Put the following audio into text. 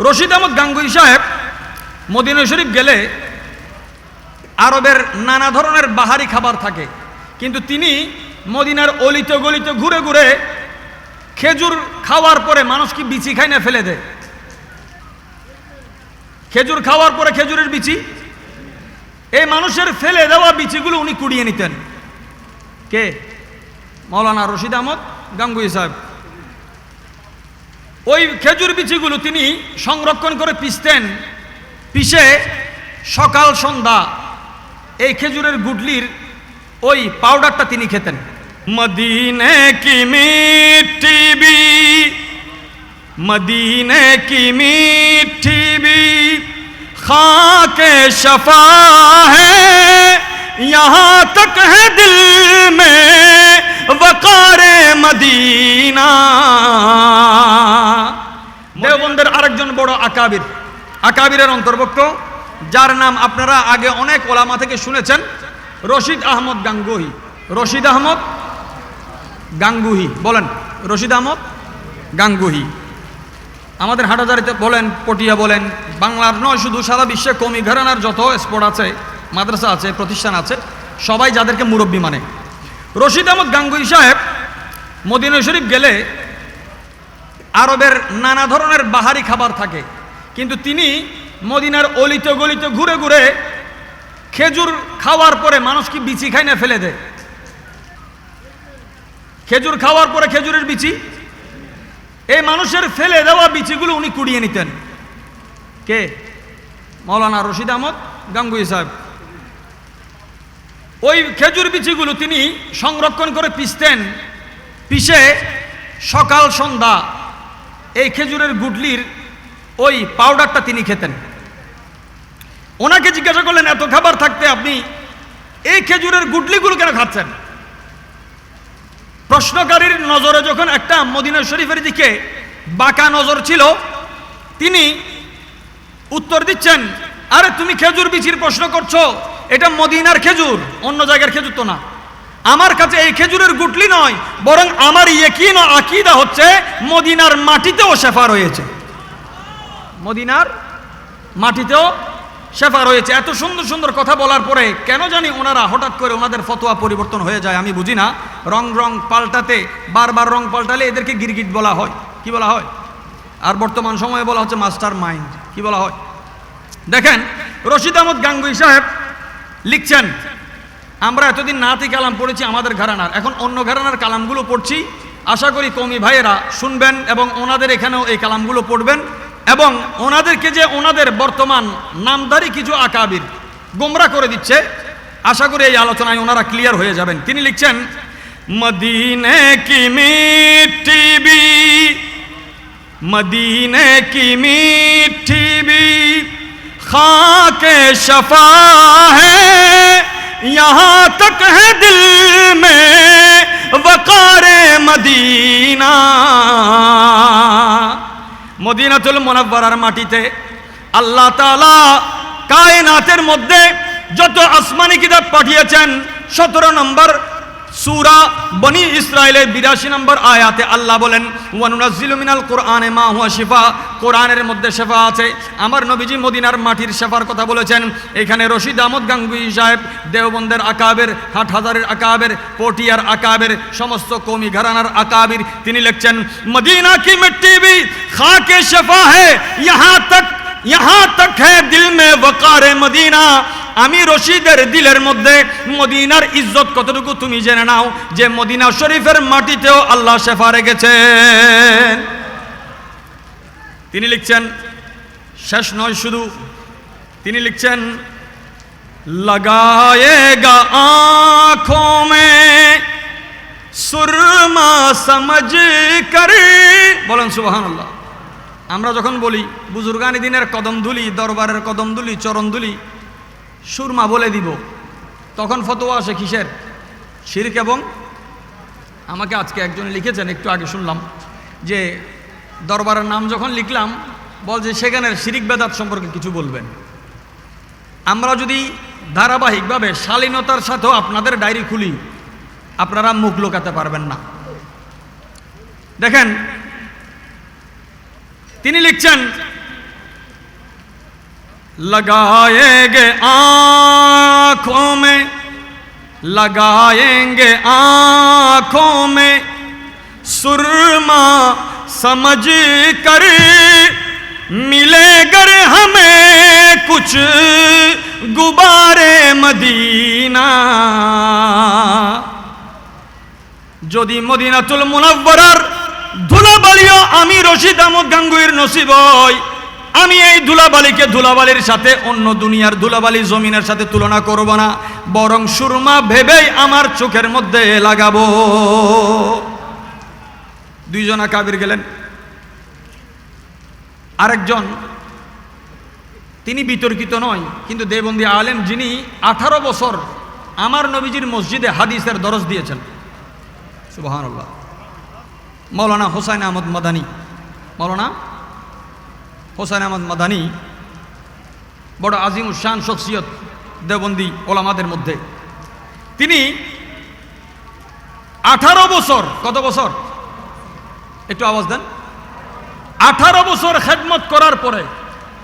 রশিদ আহমদ গাঙ্গুই সাহেব মদিনা শরীফ গেলে আরবের নানা ধরনের বাহারি খাবার থাকে। কিন্তু তিনি মদিনার অলিতে গলিতে ঘুরে ঘুরে খেজুর খাওয়ার পরে মানুষ কি বিচি খাই না ফেলে দেয়। খেজুর খাওয়ার পরে খেজুরের বিচি। এই মানুষের ফেলে দেওয়া বিচিগুলো উনি কুড়িয়ে নিতেন। কে? মৌলানা রশিদ আহমদ গাঙ্গুই সাহেব। ওই খেজুর বিচিগুলো তিনি সংরক্ষণ করে পিসতেন পিষে সকাল, সন্ধ্যা এই খেজুরের গুডলির ওই পাউডারটা তিনি খেতেন। মদিনে কি মিঠি মদিনে কি মিঠি খাকে সফা হ্যাঁ তক হ্যাঁ দিল মে বকারে মদিনা। দেওবন্দের আরেকজন বড় আকাবির। আকাবিরের অন্তর্ভুক্ত, যার নাম আপনারা আগে অনেক ওলামা থেকে শুনেছেন, রশিদ আহমদ গাঙ্গুহি। রশিদ আহমদ গাঙ্গুহি, বলেন, রশিদ আহমদ গাঙ্গুহি। আমাদের হাটাজারিতে বলেন, পটিয়া বলেন, বাংলার নয় শুধু, সারা বিশ্বে কমি ঘরানার যত স্পোর্ট আছে, মাদ্রাসা আছে, প্রতিষ্ঠান আছে, সবাই যাদেরকে মুরব্বী মানে। রশিদ আহমদ গাঙ্গুই সাহেব মদিনা শরীফ গেলে আরবের নানা ধরনের বাহারি খাবার থাকে। কিন্তু তিনি মদিনার অলিতে গলিত ঘুরে ঘুরে খেজুর খাওয়ার পরে মানুষ কি বিচি খাই না ফেলে দেয়। খেজুর খাওয়ার পরে খেজুরের বিচি? এই মানুষের ফেলে দেওয়া বিচিগুলো উনি কুড়িয়ে নিতেন। কে? মৌলানা রশিদ আহমদ গাঙ্গুই সাহেব। ওই খেজুর বিচিগুলো তিনি সংরক্ষণ করে পিসতেন পিষে সকাল, সন্ধ্যা এই খেজুরের গুডলির ওই পাউডারটা তিনি খেতেন। ওনাকে জিজ্ঞাসা করলেন, এত খাবার থাকতে আপনি এই খেজুরের গুডলিগুলো কেন খাচ্ছেন? প্রশ্নকারীর নজরে যখন একটা মদিনা শরীফের দিকে বাঁকা নজর ছিল, তিনি উত্তর দিচ্ছেন, আরে, তুমি খেজুর বিচির প্রশ্ন করছ এটা মদিনার খেজুর, অন্য জায়গার খেজুর তো না। আমার কাছে এই খেজুরের গুটলি নয়, বরং আমার ইয়েকিন ও আকিদা হচ্ছে মদিনার মাটিতেও শেফা রয়েছে। মদিনার মাটিতেও শেফা রয়েছে। এত সুন্দর সুন্দর কথা বলার পরে কেন জানি ওনারা হঠাৎ করে ওনাদের ফতোয়া পরিবর্তন হয়ে যায় আমি বুঝি না। রং রং পাল্টাতে, বারবার রং পাল্টালে এদেরকে গিরগিট বলা হয়। কি বলা হয়? আর বর্তমান সময়ে বলা হচ্ছে মাস্টার মাইন্ড কি বলা হয়? দেখেন, রশিদ আহমদ গাঙ্গুই সাহেব লিখছেন, আমরা এতদিন নাতি কালাম পড়েছি আমাদের ঘরানার। এখন অন্য ঘরানার কালামগুলো পড়ছি। আশা করি কমি ভাইয়েরা শুনবেন এবং ওনাদের এখানেও এই কালামগুলো পড়বেন এবং ওনাদেরকে যে ওনাদের বর্তমান নামদারি কিছু আকাবির গোমরা করে দিচ্ছে, আশা করি এই আলোচনায় ওনারা ক্লিয়ার হয়ে যাবেন। তিনি লিখছেন, মদিনে কি মিঠি বি মদিনে কি মিঠি বি খাকে शफा है यहाँ तक है दिल में वकार মদিনা মদিনাতুল মুনাব্বারার মাটিতে আল্লাহ তাআলা কায়নাতের মধ্যে যত আসমানি কিতাব পাঠিয়েছেন সতেরো নম্বর সুরা বনি ইসরায়েলের বিরাশি নম্বর আয়াতে আল্লাহ বলেন ওয়ানুনাজ্জিলু মিনাল কোরআনে মা হুয়া শিফা কোরআনের মধ্যে শেফা আছে আমার নবীজি মদিনার মাটির শেফার কথা বলেছেন এখানে রশিদ আহমদ গাঙ্গুই সাহেব দেওবন্দের আকাবের হাট হাজারের আকাবের পটিয়ার আকাবের সমস্ত কমি ঘরানার আকাবির তিনি লিখছেন মদিনা কি মিট্টি भी খাকে শেফা है यहाँ तक यहाँ तक है दिल में वकार मदीना আমি রশিদের দিলের মধ্যে মদিনার ইজ্জত কতটুকু তুমি জেনে নাও যে মদিনা শরীফের মাটিতেও আল্লাহ শেফা রেখেছেন। তিনি লিখছেন, শেষ নয় শুধু। তিনি লিখছেন, লাগায়েগা আঁখোं में সমঝ করে। বলেন, সুবহানাল্লাহ। আমরা যখন বলি বুজুর্গানি দিনের কদম ধুলি, দরবারের কদম ধুলি, চরণ ধুলি সুরমা বলে দিব। তখন ফতোয়া আসে কিসের? শিরিক এবং আমাকে আজকে একজন লিখেছেন, একটু আগে শুনলাম, যে দরবারের নাম যখন লিখলাম, বল যে সেখানের শিরিক বেদাত সম্পর্কে কিছু বলবেন। আমরা যদি ধারাবাহিকভাবে শালীনতার সাথেও আপনাদের ডায়েরি খুলি, আপনারা মুখ লোকাতে পারবেন না। দেখেন, তিনি লিখছেন लगाएंगे आंखों में लगाएंगे आंखों में सुरमा समझ कर मिले गर हमें कुछ गुबारे मदीना যদি মদিনাতুল মুনাব্বরার ধুলাবালিও আমি রশিদ আহমদ গাঙ্গুইর নসিব হই আমি এই ধুলাবালিকে ধুলাবালির সাথে অন্য দুনিয়ার ধুলাবালি জমিনের সাথে তুলনা করব না, বরং সুরমা ভেবেই আমার চোখের মধ্যে লাগাবো। দুইজনা কাবির গেলেন। আরেকজন, তিনি বিতর্কিত নয়, কিন্তু দেবন্দি আলেম যিনি আঠারো বছর আমার নবীজির মসজিদে হাদিসের দরজ দিয়েছেন। সুবহানাল্লাহ। মৌলানা হোসাইন আহমদ মাদানি। মৌলানা হোসাইন আহমদ মাদানি, বড় আজিম শান শখসিয়ত দেবন্দি ওলামাদের মধ্যে। তিনি আঠারো বছর, কত বছর? একটু আওয়াজ দেন। আঠারো বছর খেদমত করার পরে